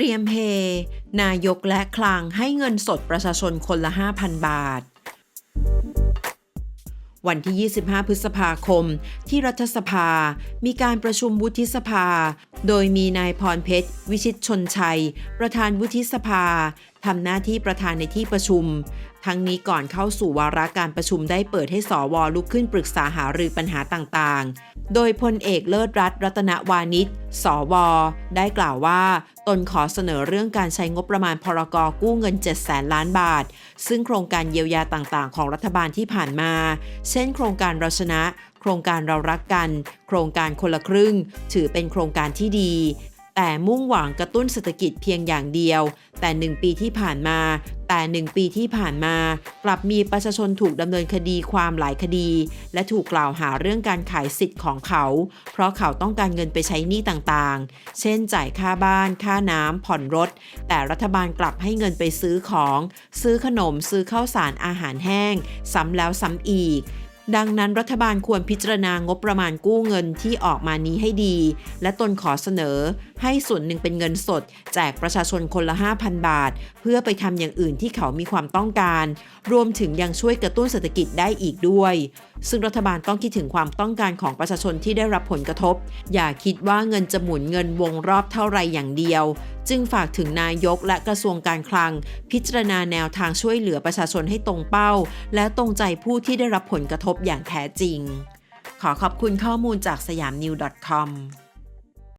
รียมเฮ นายกและคลังให้เงินสดประชาชนคนละ 5,000 บาท วันที่ 25 พฤษภาคม ที่รัฐสภา มีการประชุมวุฒิสภาโดยมีนายพรเพชร วิชิตชนชัย ประธานวุฒิสภาทำหน้าที่ประธานในที่ประชุม ทั้งนี้ก่อนเข้าสู่วาระการประชุมได้เปิดให้สวลุกขึ้นปรึกษาหารือปัญหาต่างๆ โดยพลเอกเลิศรัตน์รัตนวานิชสว ได้กล่าวว่า ตนขอเสนอเรื่องการใช้งบประมาณพรกกู้เงิน7แสนล้านบาท ซึ่งโครงการเยียวยาต่างๆ ของรัฐบาลที่ผ่านมา เช่น โครงการเราชนะโครงการเรารักกัน โครงการคนละครึ่ง ถือเป็นโครงการที่ดี แต่มุ่งหวังกระตุ้นเศรษฐกิจเพียงอย่างเดียว แต่หนึ่งปีที่ผ่านมา แต่หนึ่งปีที่ผ่านมา กลับมีประชาชนถูกดำเนินคดีความหลายคดี และถูกกล่าวหาเรื่องการขายสิทธิ์ของเขา เพราะเขาต้องการเงินไปใช้หนี้ต่างๆ เช่นจ่ายค่าบ้าน ค่าน้ำผ่อนรถ แต่รัฐบาลกลับให้เงินไปซื้อของ ซื้อขนมซื้อข้าวสารอาหารแห้ง ซ้ำแล้วซ้ำอีก ดังนั้นรัฐบาลควรพิจารณางบประมาณกู้เงินที่ออกมานี้ให้ดี และตนขอเสนอ ให้ส่วนหนึ่งเป็นเงินสด แจกประชาชนคนละ 5,000 บาท เพื่อไปทำอย่างอื่นที่เขามีความต้องการ รวมถึงยังช่วยกระตุ้นเศรษฐกิจได้อีกด้วย ซึ่งรัฐบาลต้องคิดถึงความต้องการของประชาชนที่ได้รับผลกระทบ อย่าคิดว่าเงินจะหมุนเงินวงรอบเท่าไรอย่างเดียว จึงฝากถึงนายกและกระทรวงการคลัง พิจารณาแนวทางช่วยเหลือประชาชนให้ตรงเป้า และตรงใจผู้ที่ได้รับผลกระทบอย่างแท้จริง ขอขอบคุณข้อมูลจากสยามนิว .com